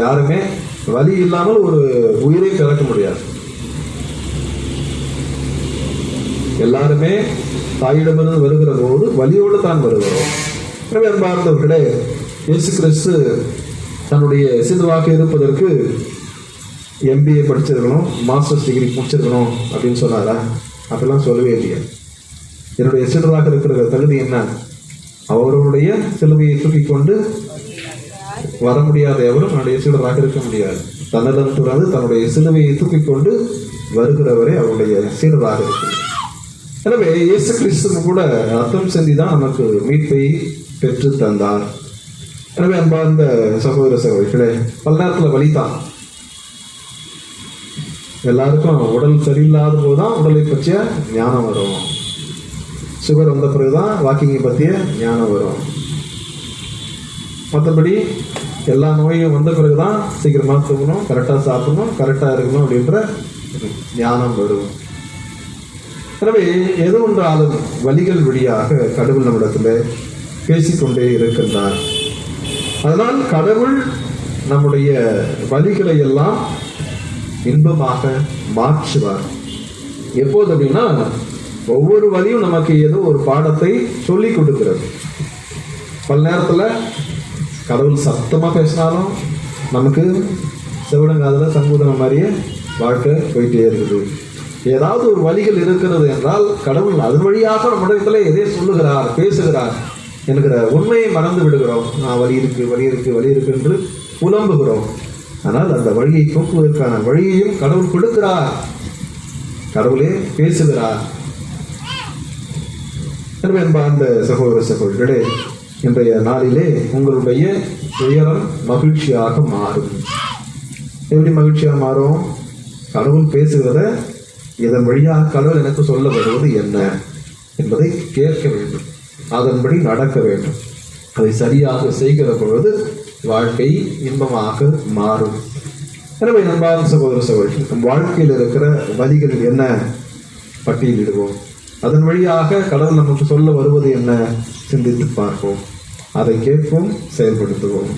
யாருமே வலி இல்லாமல் ஒரு உயிரை பிறக்க முடியாது. எல்லாருமே தாயிடமிருந்து வருகிற போது வலியோடு தான் வருகிறோம். எனவே அன்பார்ந்தவர்களே இயேசு கிறிஸ்து தன்னுடைய சிதுவாக இருப்பதற்கு எம்பிஏ படிச்சிருக்கணும் மாஸ்டர்ஸ் டிகிரி முடிச்சிருக்கணும் அப்படின்னு சொன்னாரா? அப்படிலாம் சொல்லவே இல்லையா. என்னுடைய சிறுவாக இருக்கிற தகுதி என்ன? அவர்களுடைய சிலுவையை தூக்கி கொண்டு வர முடியாத எவரும் என்னுடைய சீடராக இருக்க முடியாது. தன்னிடம் துறந்து தன்னுடைய சிலுவையை தூக்கிக் கொண்டு வருகிறவரே அவருடைய சீடராக இருக்கிறார். எனவே இயேசு கிறிஸ்துவ கூட ரத்தம் செஞ்சு தான் நமக்கு மீட்பை பெற்று தந்தார். எனவே அன்பார்ந்த சகோதர சகோதரிகளே பல நேரத்தில் வலிதான் எல்லாருக்கும் உடல் சரியில்லாத போது தான் உடலை பற்றிய ஞானம் வரும். சுகர் வந்த பிறகுதான் வாக்கிங்கை பற்றிய ஞானம் வரும். மற்றபடி எல்லா நோயும் வந்த பிறகுதான் சீக்கிரமா தூங்கணும் கரெக்டாக சாப்பிடணும் கரெக்டாக இருக்கணும் அப்படின்ற ஞானம் வரும். எனவே எது ஒன்றாலும் வழிகள் வழியாக கடவுள் நம்மிடத்தில் பேசிக்கொண்டே இருக்கின்றார். அதனால் கடவுள் நம்முடைய வழிகளை எல்லாம் இன்பமாக மாற்றுவார். எப்போது அப்படின்னா ஒவ்வொரு வழியும் நமக்கு ஏதோ ஒரு பாடத்தை சொல்லி கொடுக்கிறது. பல நேரத்தில் கடவுள் சத்தமாக பேசினாலும் நமக்கு செவிடங்காதில் சங்கூதன மாதிரியே வாழ்க்கை போயிட்டே இருக்குது. ஏதாவது ஒரு வழிகள் இருக்கிறது என்றால் கடவுள் அதன் வழியாக நம்மிடத்தில் எதே சொல்லுகிறார் பேசுகிறார் என்கிற உண்மையை மறந்து விடுகிறோம். நான் வழி இருக்கு வழி இருக்கு வழி இருக்கு என்று புலம்புகிறோம். ஆனால் அந்த வழியை போக்குவதற்கான வழியையும் கடவுள் கொடுக்கிறார். கடவுளே பேசுகிறார். எனவே அந்த சகோதர சகோதரிகளே இன்றைய நாளிலே உங்களுடைய துயரம் மகிழ்ச்சியாக மாறும். எப்படி மகிழ்ச்சியாக மாறும்? கடவுள் பேசுகிறத இதன் வழியாக கடவுள் எனக்கு சொல்ல வருவது என்ன என்பதை கேட்க வேண்டும். அதன்படி நடக்க வேண்டும். அதை சரியாக செய்கிற பொழுது வாழ்க்கை இன்பமாக மாறும். எனவே நண்பாக சகோதர சகோதரி நம் வாழ்க்கையில் இருக்கிற வழிகள் என்ன? பட்டியலிடுவோம். அதன் வழியாக கடவுள் நமக்கு சொல்ல வருவது என்ன? சிந்தித்து பார்ப்போம். அதை கேட்போம் செயல்படுத்துவோம்.